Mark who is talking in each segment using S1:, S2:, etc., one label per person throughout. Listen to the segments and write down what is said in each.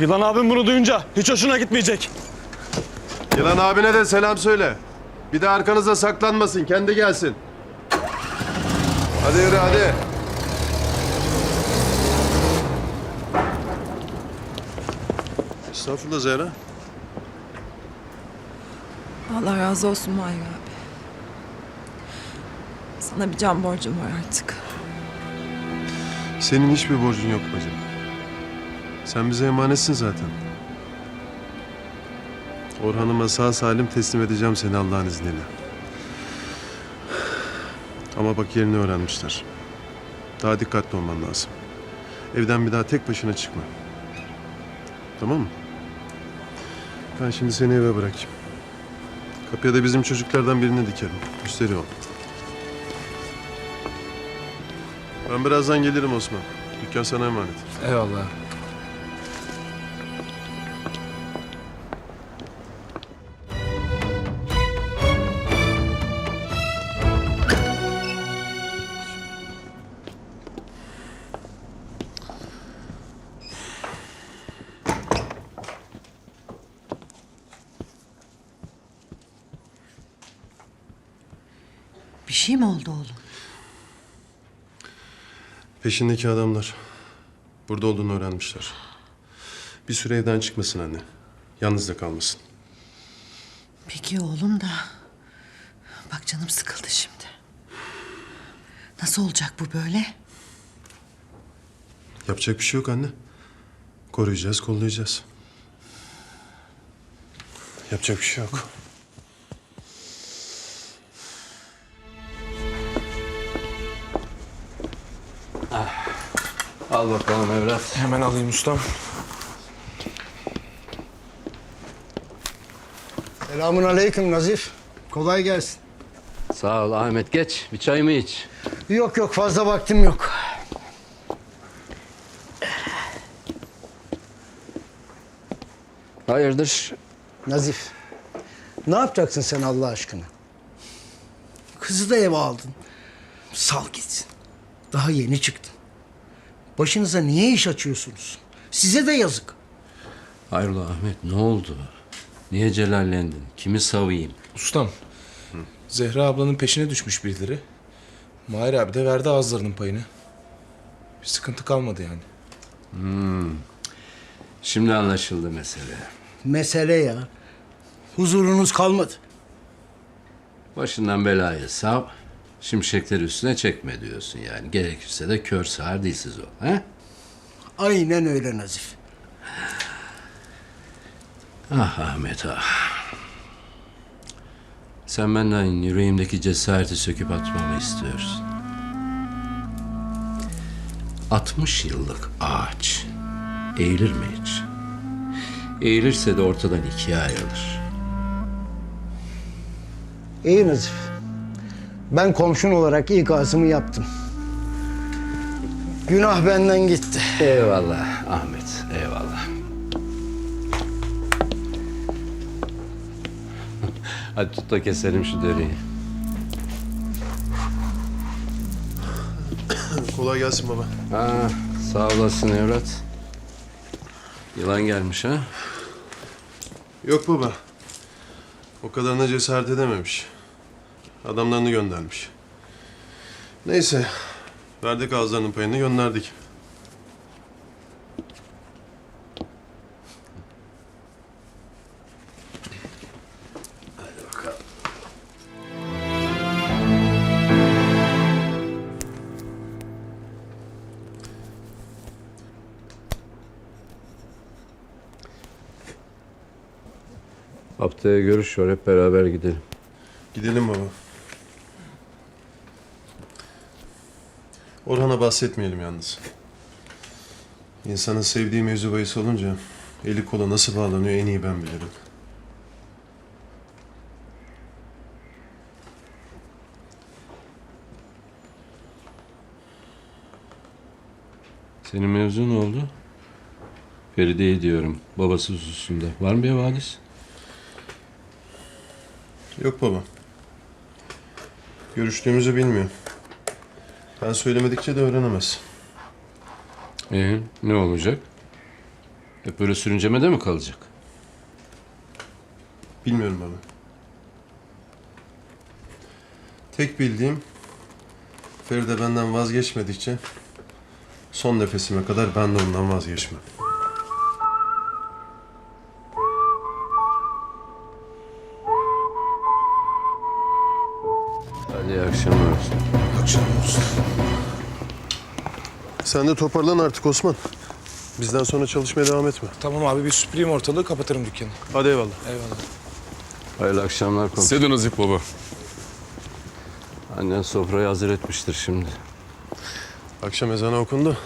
S1: Yılan abim bunu duyunca hiç hoşuna gitmeyecek.
S2: Yılan abine de selam söyle. Bir de arkanıza saklanmasın, kendi gelsin. Hadi yürü hadi. Estağfurullah Zehra.
S3: Allah razı olsun Mahir abi. Sana bir can borcum var artık.
S2: Senin hiçbir borcun yok bacım. Sen bize emanetsin zaten. Orhan'ıma sağ salim teslim edeceğim seni Allah'ın izniyle. Ama bak yerini öğrenmişler. Daha dikkatli olman lazım. Evden bir daha tek başına çıkma. Tamam mı? Ben şimdi seni eve bırakayım. Kapıya da bizim çocuklardan birini dikerim. Müşteri ol. Ben birazdan gelirim Osman. Dükkan sana emanet.
S4: Eyvallah.
S5: Bir şey mi oldu oğlum?
S2: Peşindeki adamlar. Burada olduğunu öğrenmişler. Bir süre evden çıkmasın anne. Yalnız da kalmasın.
S5: Peki oğlum da... Bak canım sıkıldı şimdi. Nasıl olacak bu böyle?
S2: Yapacak bir şey yok anne. Koruyacağız, kollayacağız. Yapacak bir şey yok.
S4: Al bakalım evlat.
S1: Hemen alayım ustam.
S6: Selamun aleyküm Nazif. Kolay gelsin.
S4: Sağ ol Ahmet geç. Bir çay mı iç?
S6: Yok yok fazla vaktim yok.
S4: Hayırdır?
S6: Nazif. Ne yapacaksın sen Allah aşkına? Kızı da eve aldın. Sal gitsin. Daha yeni çıktın. Başınıza niye iş açıyorsunuz? Size de yazık.
S4: Hayrola Ahmet ne oldu? Niye celallendin? Kimi savayım?
S7: Ustam, Zehra ablanın peşine düşmüş birileri. Mahir abi de verdi ağızlarının payını. Bir sıkıntı kalmadı yani.
S4: Şimdi anlaşıldı mesele.
S6: Mesele ya. Huzurunuz kalmadı.
S4: Başından belayı sav. Şimşekleri üstüne çekme diyorsun yani. Gerekirse de kör sağır dilsiz ol. He?
S6: Aynen öyle Nazif.
S4: Ah Ahmet ah. Sen benden yüreğimdeki cesareti söküp atmamı istiyorsun. 60 yıllık ağaç eğilir mi hiç? Eğilirse de ortadan ikiye ayrılır.
S6: İyi Nazif. Ben komşun olarak ikazımı yaptım. Günah benden gitti.
S4: Eyvallah Ahmet, eyvallah. Hadi tut da keselim şu deriyi.
S2: Kolay gelsin baba.
S4: Ha, sağ olasın evlat. Yılan gelmiş ha?
S2: Yok baba. O kadarına cesaret edememiş. Adamlarını göndermiş. Neyse. Verdik ağızlarının payını gönderdik.
S4: Haftaya görüş var hep beraber gidelim.
S2: Gidelim baba. Orhan'a bahsetmeyelim yalnız. İnsanın sevdiği mevzu bahis olunca eli kola nasıl bağlanıyor en iyi ben bilirim.
S4: Senin mevzu ne oldu? Feride'yi diyorum. Babası hususunda. Var mı bir havadis?
S2: Yok baba. Görüştüğümüzü bilmiyor. Ben söylemedikçe de öğrenemez.
S4: Ee, ne olacak? Hep böyle sürüncemede mi kalacak?
S2: Bilmiyorum baba. Tek bildiğim Feride benden vazgeçmedikçe son nefesime kadar ben de ondan vazgeçmem. Sen de toparlan artık Osman. Bizden sonra çalışmaya devam etme.
S7: Tamam abi bir süpüreyim ortalığı kapatırım dükkanı.
S2: Hadi eyvallah.
S7: Eyvallah.
S4: Hayırlı akşamlar komşu.
S1: Size de Nazif baba.
S4: Annen sofrayı hazır etmiştir şimdi.
S2: Akşam ezanı okundu.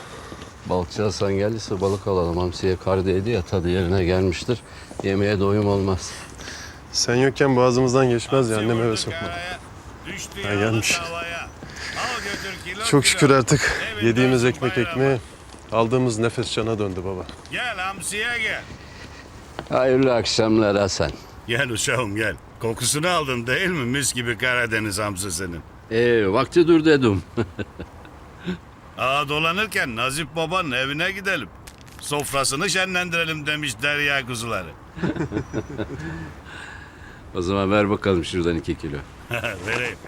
S4: Balıkçı Hasan geldiyse balık alalım. Hamsiye kar değdi ya tadı yerine gelmiştir. Yemeğe doyum olmaz.
S2: Sen yokken boğazımızdan geçmez ya annem eve sokma.
S8: Düştü
S2: Ha, gelmiş.
S8: havaya. Al götür kilo
S2: Çok şükür artık yediğimiz ekmek ekmeği aldığımız nefes cana döndü baba.
S8: Gel hamsiye gel.
S4: Hayırlı akşamlar Hasan.
S8: Gel uşağım gel. Kokusunu aldın değil mi? Mis gibi Karadeniz hamsisinin.
S4: Ee, vakti dur dedim.
S8: Ağa dolanırken Nazif babanın evine gidelim. Sofrasını şenlendirelim demiş derya kuzuları.
S4: o zaman ver bakalım şuradan iki kilo.
S8: Vereyim.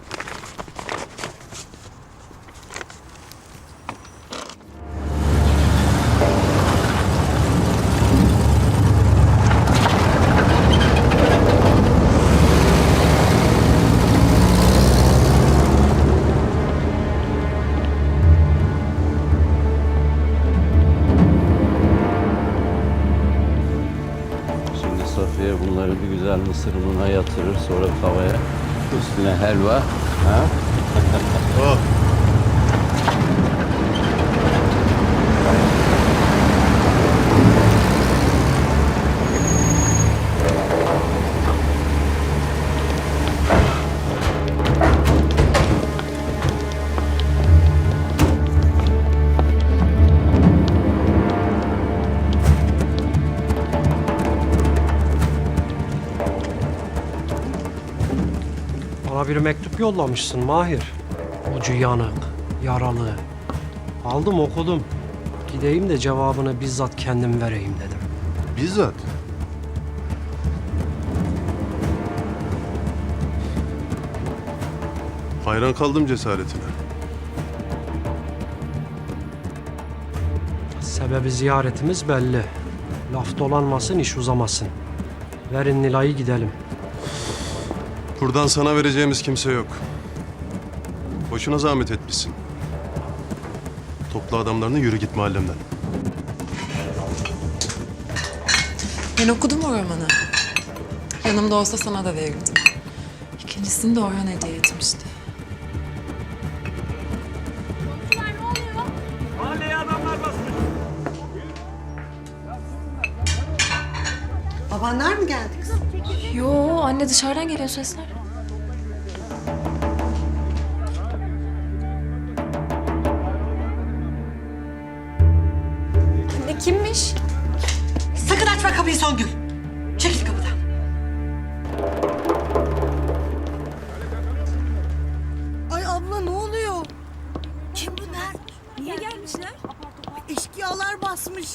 S4: Ununa yatırır. Sonra tavaya üstüne helva. Ha?
S9: Bana bir mektup yollamışsın Mahir. Ucu yanık, yaralı. Aldım okudum. Gideyim de cevabını bizzat kendim vereyim dedim.
S2: Bizzat. Hayran kaldım cesaretine.
S9: Sebebi ziyaretimiz belli. Laf dolanmasın, iş uzamasın. Verin Nilay'ı gidelim.
S2: Buradan sana vereceğimiz kimse yok. Boşuna zahmet etmişsin. Topla adamlarını yürü git mahallemden.
S3: Ben okudum o romanı. Yanımda olsa sana da verirdim. İkincisini de Orhan hediye etmişti.
S5: Babanlar mı geldi kızım?
S10: Yo anne dışarıdan geliyor sesler.
S11: Basmış.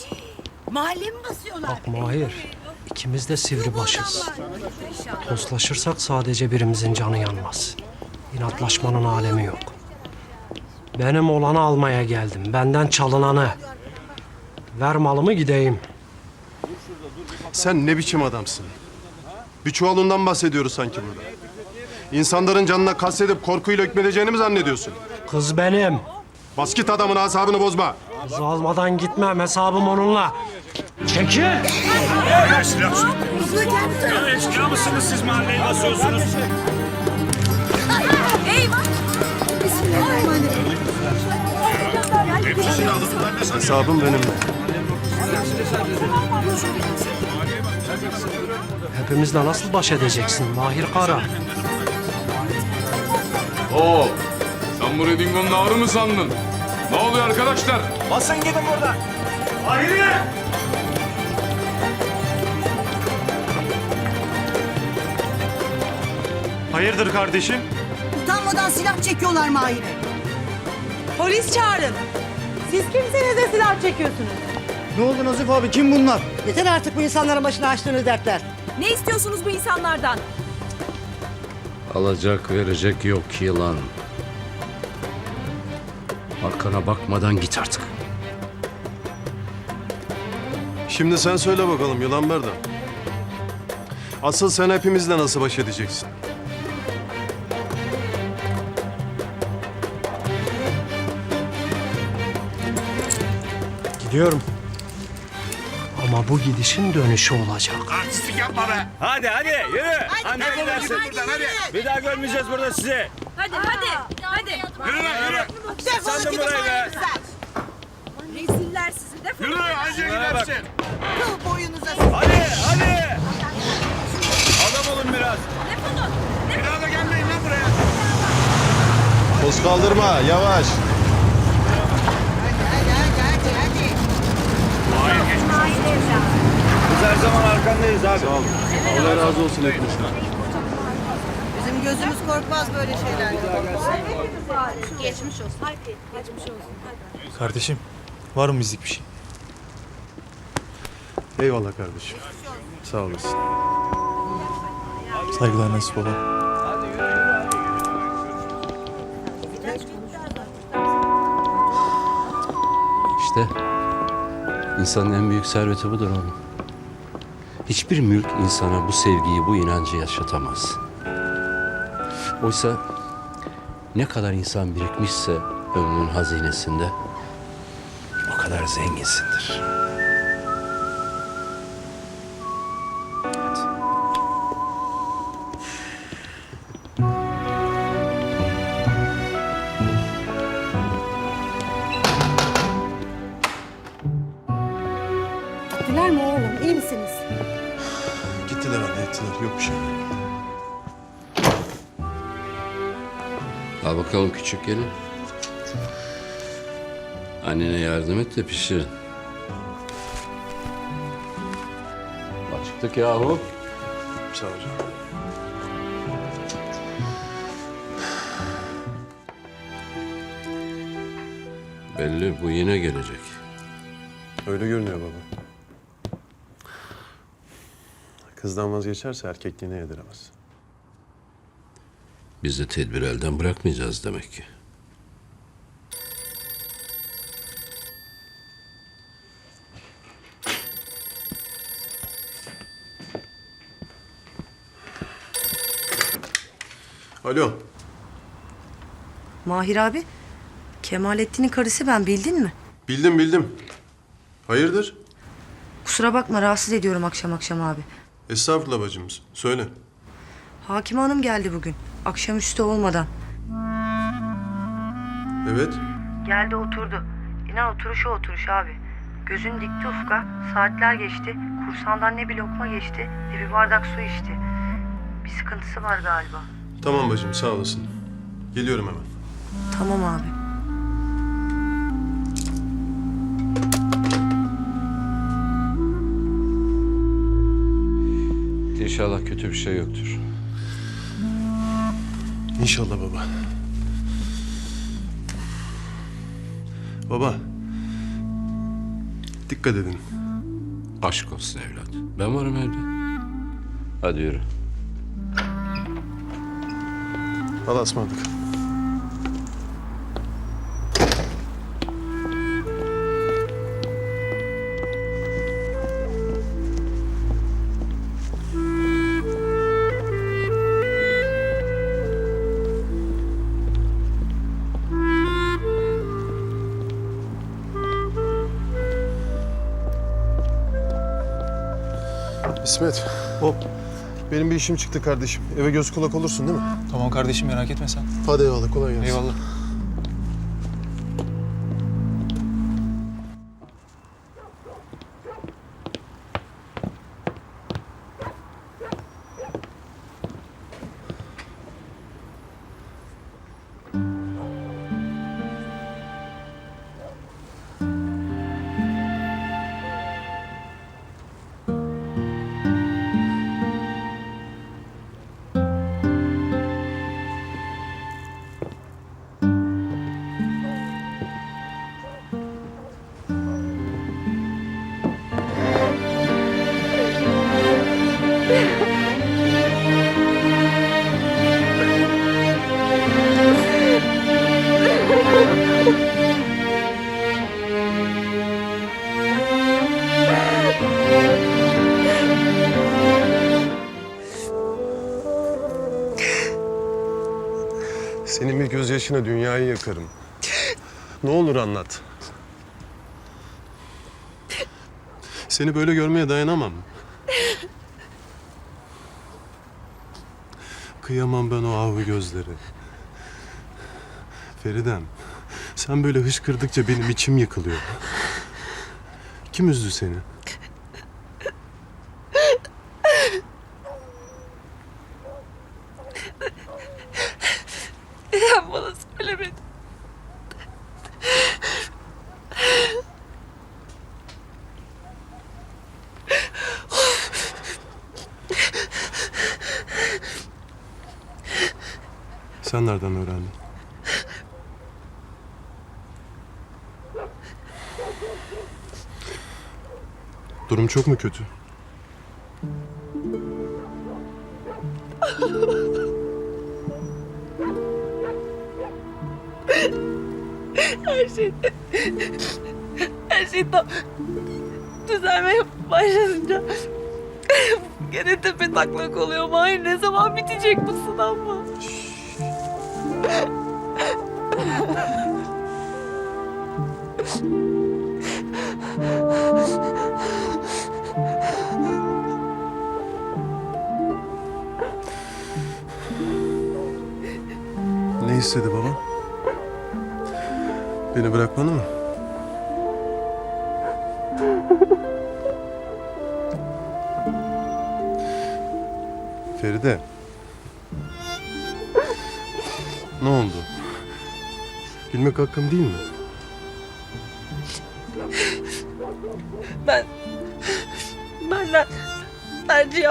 S11: Mahalle mi basıyorlar?
S9: Bak Mahir, ikimiz de sivri başız. Toslaşırsak sadece birimizin canı yanmaz. İnatlaşmanın alemi yok. Benim olanı almaya geldim. Benden çalınanı. Ver malımı gideyim.
S2: Sen ne biçim adamsın? Bir çuvalından bahsediyoruz sanki burada. İnsanların canına kastedip korkuyla hükmedeceğini mi zannediyorsun?
S9: Kız benim.
S2: Bas git adamın asabını bozma.
S9: Kız almadan gitmem. Hesabım onunla. Çekil.
S8: Eşkıya mısınız siz mahalleyi basıyorsunuz?
S2: Hesabım benimle.
S9: Hepimizle nasıl baş edeceksin Mahir Kara?
S1: Oo. Sen burayı Dingo'nun ağrı mı sandın? Ne oluyor arkadaşlar?
S6: Basın gidin buradan.
S1: Hayırdır kardeşim?
S11: Utanmadan silah çekiyorlar Mahir'e.
S3: Polis çağırın.
S11: Siz kimsiniz de silah çekiyorsunuz?
S6: Ne oldu Nazif abi kim bunlar?
S5: Yeter artık bu insanların başına açtığınız dertler.
S11: Ne istiyorsunuz bu insanlardan?
S4: Alacak verecek yok yılan. Arkana bakmadan git artık.
S2: Şimdi sen söyle bakalım yılan Merdan. Asıl sen hepimizle nasıl baş edeceksin?
S9: Gidiyorum. Ama bu gidişin dönüşü olacak.
S8: Artistik yapma be.
S4: Hadi hadi yürü. Anne gidersin. Bir daha görmeyeceğiz burada sizi.
S11: Hadi hadi hadi.
S8: Yürü lan yürü.
S4: Sandın burayı be.
S11: Reziller sizi de
S8: Yürü anca gidersin.
S11: boyunuza.
S4: Hadi hadi. Adam olun biraz.
S8: Bir daha da gelmeyin lan buraya.
S2: Poz kaldırma yavaş.
S4: Biz her zaman arkandayız abi.
S2: Sağ olun. Allah razı olsun hepinizden.
S11: Gözümüz korkmaz böyle şeyler.
S7: Kardeşim var mı bizlik bir şey?
S2: Eyvallah kardeşim. Sağ olasın.
S7: Saygılar Nasip baba.
S4: İşte insanın en büyük serveti budur oğlum. Hiçbir mülk insana bu sevgiyi, bu inancı yaşatamaz. Oysa ne kadar insan birikmişse ömrünün hazinesinde o kadar zenginsindir. Küçük gelin. Annene yardım et de pişirin. Acıktık yahu.
S2: Sağ ol canım.
S4: Belli bu yine gelecek.
S2: Öyle görünüyor baba. Kızdan vazgeçerse erkekliğine yediremez.
S4: Biz de tedbir elden bırakmayacağız demek ki.
S2: Alo.
S11: Mahir abi, Kemalettin'in karısı ben bildin mi?
S2: Bildim bildim. Hayırdır?
S11: Kusura bakma rahatsız ediyorum akşam akşam abi.
S2: Estağfurullah bacımız. Söyle.
S11: Hakime Hanım geldi bugün. Akşamüstü olmadan.
S2: Evet.
S11: Geldi oturdu. İnan oturuşu oturuş abi. Gözün dikti ufka. Saatler geçti. Kursandan ne bir lokma geçti ne bir bardak su içti. Bir sıkıntısı var galiba.
S2: Tamam bacım sağ olasın. Geliyorum hemen.
S11: Tamam abi.
S4: İnşallah kötü bir şey yoktur.
S2: İnşallah baba. Baba. Dikkat edin.
S4: Aşk olsun evlat. Ben varım evde. Hadi yürü.
S2: Allah'a ısmarladık. İsmet. Hop. Benim bir işim çıktı kardeşim. Eve göz kulak olursun değil mi?
S7: Tamam kardeşim merak etme sen.
S2: Hadi eyvallah kolay gelsin.
S7: Eyvallah.
S2: Başına dünyayı yakarım. Ne olur anlat. Seni böyle görmeye dayanamam. Kıyamam ben o ahu gözleri. Feridem, sen böyle hışkırdıkça benim içim yıkılıyor. Kim üzdü seni?
S10: Sen bana söylemedin.
S2: Sen nereden öğrendin? Durum çok mu kötü?
S10: Her şey... Her şey tam düzelmeye başlayınca... Gene tepe taklak oluyor. Hayır ne zaman bitecek bu sınav mı?
S2: Ne istedi baba? Beni bırakmanı mı? Feride. Ne oldu? Bilmek hakkım değil mi?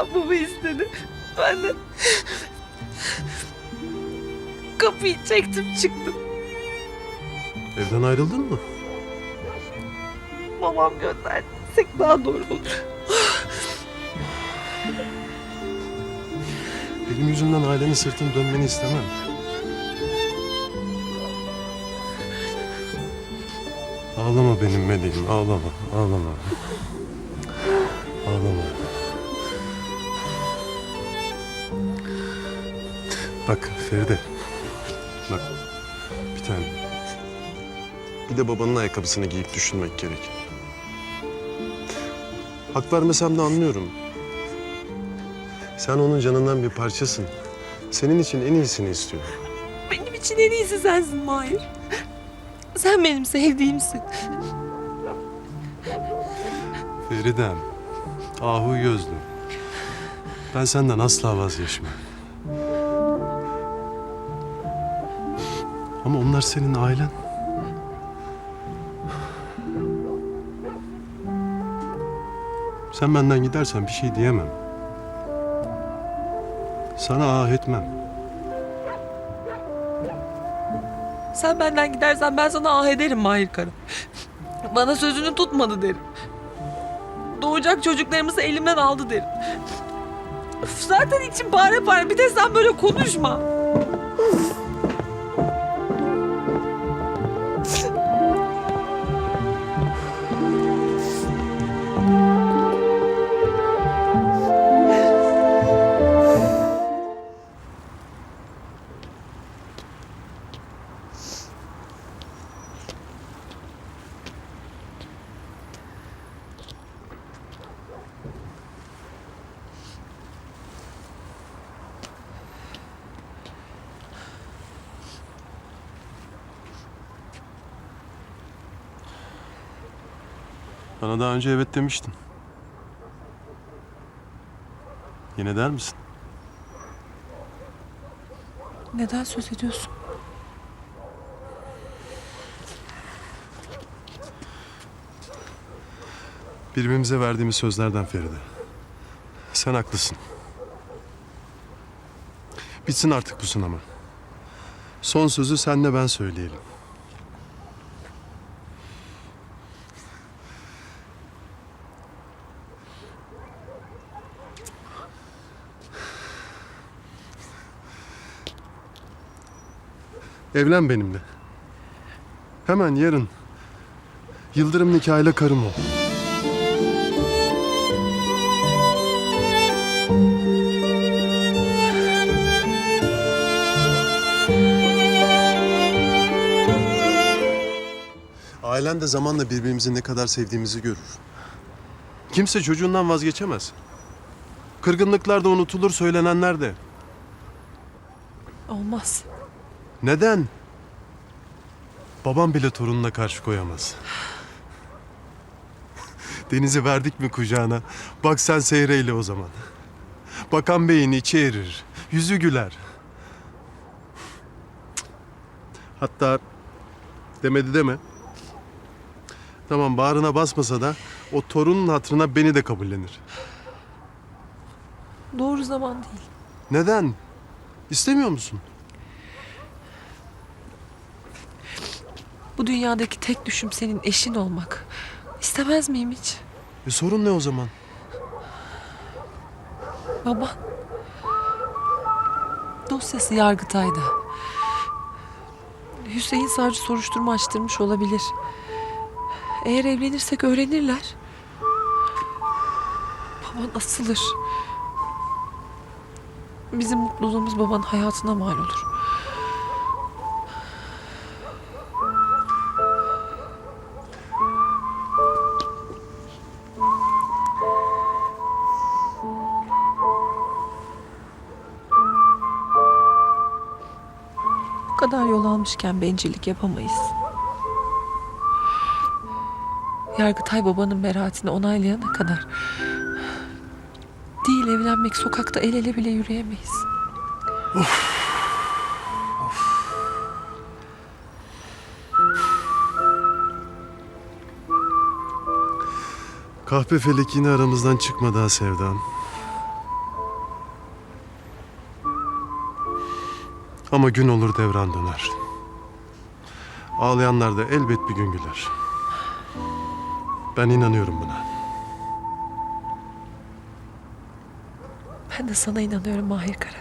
S10: Yapmamı istedi. Ben de... Kapıyı çektim çıktım.
S2: Evden ayrıldın mı?
S10: Babam gönderdi. Desek daha doğru olur.
S2: Benim yüzümden ailenin sırtını dönmeni istemem. Ağlama benim meleğim, ağlama. Ağlama. Bak Feride, bak bir tane. Bir de babanın ayakkabısını giyip düşünmek gerek. Hak vermesem de anlıyorum. Sen onun canından bir parçasın. Senin için en iyisini istiyor.
S10: Benim için en iyisi sensin Mahir. Sen benim sevdiğimsin.
S2: Feridem, ahu gözlü. Ben senden asla vazgeçmem. Ama onlar senin ailen. Sen benden gidersen bir şey diyemem. Sana ah etmem.
S10: Sen benden gidersen ben sana ah ederim Mahir Kara. Bana sözünü tutmadı derim. Doğacak çocuklarımızı elimden aldı derim. Zaten içim pare pare. Bir de sen böyle konuşma.
S2: Bana daha önce evet demiştin. Yine der misin?
S10: Neden söz ediyorsun?
S2: Birbirimize verdiğimiz sözlerden Feride. Sen haklısın. Bitsin artık bu sınama. Son sözü senle ben söyleyelim. Evlen benimle. Hemen yarın. Yıldırım nikahıyla karım ol. Ailen de zamanla birbirimizi ne kadar sevdiğimizi görür. Kimse çocuğundan vazgeçemez. Kırgınlıklar da unutulur, söylenenler de.
S10: Olmaz.
S2: Neden? Babam bile torununa karşı koyamaz. Denizi verdik mi kucağına? Bak sen seyreyle o zaman. Bakan beyin içi erir, yüzü güler. Hatta demedi deme. Tamam bağrına basmasa da o torunun hatırına beni de kabullenir.
S10: Doğru zaman değil.
S2: Neden? İstemiyor musun?
S10: Bu dünyadaki tek düşüm senin eşin olmak. İstemez miyim hiç?
S2: E sorun ne o zaman?
S10: Baba. Dosyası Yargıtay'da. Hüseyin Savcı soruşturma açtırmış olabilir. Eğer evlenirsek öğrenirler. Baban asılır. Bizim mutluluğumuz babanın hayatına mal olur. Kadar yol almışken bencillik yapamayız. Yargıtay babanın beraatini onaylayana kadar değil evlenmek sokakta el ele bile yürüyemeyiz.
S2: Kahpe felek yine aramızdan çıkmadı ha Sevdam. Ama gün olur devran döner. Ağlayanlar da elbet bir gün güler. Ben inanıyorum buna.
S10: Ben de sana inanıyorum Mahir Kara.